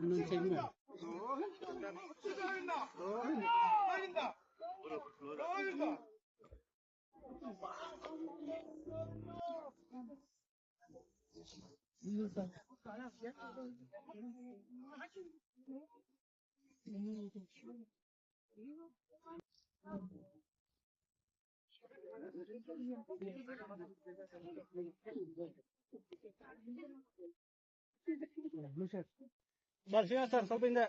ഒന്നും ചെയ്യുമോ Thank you. Srinivas sir ಸ್ವಲ್ಪ ಹಿಂದೆ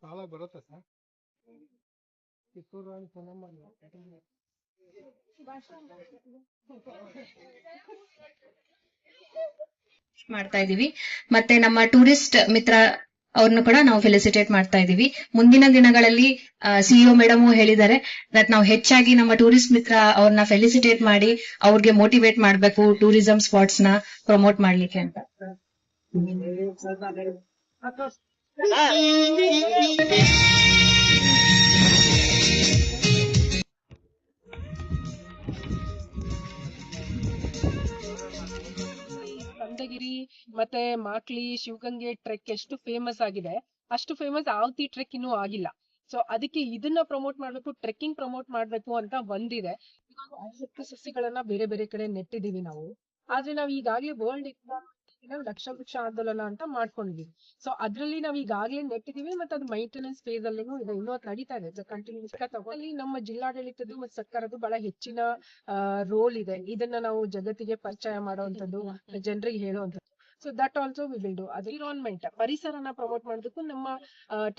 ಸಾಲ ಬರುತ್ತೆ ಸರ್ ಕಿತ್ತೂರು ರಾಣಿ ಚೆನ್ನಮ್ಮ ಮಾಡ್ತಾ ಇದೀವಿ. ಮತ್ತೆ ನಮ್ಮ ಟೂರಿಸ್ಟ್ ಮಿತ್ರ ಅವ್ರನ್ನು ಕೂಡ ನಾವು ಫೆಲಿಸಿಟೇಟ್ ಮಾಡ್ತಾ ಇದೀವಿ. ಮುಂದಿನ ದಿನಗಳಲ್ಲಿ ಸಿಇಒ ಮೇಡಮ್ ಹೇಳಿದ್ದಾರೆ ದಟ್ ನಾವು ಹೆಚ್ಚಾಗಿ ನಮ್ಮ ಟೂರಿಸ್ಟ್ ಮಿತ್ರ ಅವ್ರನ್ನ ಫೆಲಿಸಿಟೇಟ್ ಮಾಡಿ ಅವ್ರಿಗೆ ಮೋಟಿವೇಟ್ ಮಾಡಬೇಕು ಟೂರಿಸಂ ಸ್ಪಾಟ್ಸ್ನ ಪ್ರಮೋಟ್ ಮಾಡ್ಲಿಕ್ಕೆ ಅಂತ. ಮತ್ತೆ ಮಾಕ್ಲಿ ಶಿವಗಂಗೆ ಟ್ರೆಕ್ ಎಷ್ಟು ಫೇಮಸ್ ಆಗಿದೆ ಅಷ್ಟು ಫೇಮಸ್ ಆವತಿ ಟ್ರೆಕ್ ಇನ್ನೂ ಆಗಿಲ್ಲ. ಸೊ ಅದಕ್ಕೆ ಇದನ್ನ ಪ್ರಮೋಟ್ ಮಾಡ್ಬೇಕು ಟ್ರೆಕ್ಕಿಂಗ್ ಪ್ರಮೋಟ್ ಮಾಡ್ಬೇಕು ಅಂತ ಒಂದಿದೆ ಐವತ್ತು ಸಸಿಗಳನ್ನ ಬೇರೆ ಬೇರೆ ಕಡೆ ನೆಟ್ಟಿದೀವಿ ನಾವು. ಆದ್ರೆ ನಾವು ಈಗಾಗ್ಲೇ ವರ್ಲ್ಡ್ ಲಕ್ಷ ವೃಕ್ಷ ಆಂದೋಲನ ಅಂತ ಮಾಡ್ಕೊಂಡಿದೀವಿ. ಸೊ ಅದ್ರಲ್ಲಿ ನಾವ್ ಈಗಾಗ್ಲೇ ನೆಟ್ಟಿದೀವಿ ಮತ್ತೆ ಅದು ಮೈಂಟೆನೆನ್ಸ್ ಫೇಸ್ ಅಲ್ಲಿ ಇದೆ ಇನ್ನೂ ನಡೀತಾ ಇದೆ. ಕಂಟಿನ್ಯೂಸ್ ತಗೊಳ್ಳಿ ನಮ್ಮ ಜಿಲ್ಲಾಡಳಿತದ್ದು ಮತ್ತು ಸರ್ಕಾರದ್ದು ಬಹಳ ಹೆಚ್ಚಿನ ರೋಲ್ ಇದೆ. ಇದನ್ನ ನಾವು ಜಗತ್ತಿಗೆ ಪರಿಚಯ ಮಾಡುವಂತದ್ದು ಜನರಿಗೆ ಹೇಳುವಂತದ್ದು so that also we will do environment ಪರಿಸರನ ಪ್ರಮೋಟ್ ಮಾಡೋದಕ್ಕೂ ನಮ್ಮ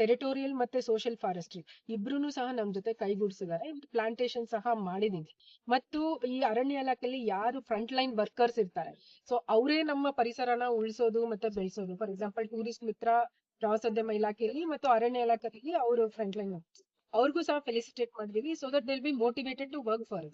ಟೆರಿಟೋರಿಯಲ್ ಮತ್ತೆ ಸೋಷಿಯಲ್ ಫಾರೆಸ್ಟ್ರಿ ಇಬ್ರು ಸಹ ನಮ್ ಜೊತೆ ಕೈಗೂಡಿಸಿದ್ದಾರೆ. ಪ್ಲಾಂಟೇಶನ್ ಸಹ ಮಾಡಿದೀವಿ ಮತ್ತು ಈ ಅರಣ್ಯ ಇಲಾಖೆಯಲ್ಲಿ ಯಾರು ಫ್ರಂಟ್ ಲೈನ್ ವರ್ಕರ್ಸ್ ಇರ್ತಾರೆ. ಸೊ ಅವರೇ ನಮ್ಮ ಪರಿಸರನ ಉಳಿಸೋದು ಮತ್ತೆ ಬೆಳೆಸೋದು. ಫಾರ್ ಎಕ್ಸಾಂಪಲ್ ಟೂರಿಸ್ಟ್ ಮಿತ್ರ ಪ್ರವಾಸೋದ್ಯಮ ಇಲಾಖೆಯಲ್ಲಿ ಮತ್ತು ಅರಣ್ಯ ಇಲಾಖೆಯಲ್ಲಿ ಅವರು ಫ್ರಂಟ್ ಲೈನ್ ಅವ್ರಿಗೂ ಸಹ ಫೆಲಿಸಿಟೇಟ್ ಮಾಡಿದೀವಿ so that they'll be motivated to work for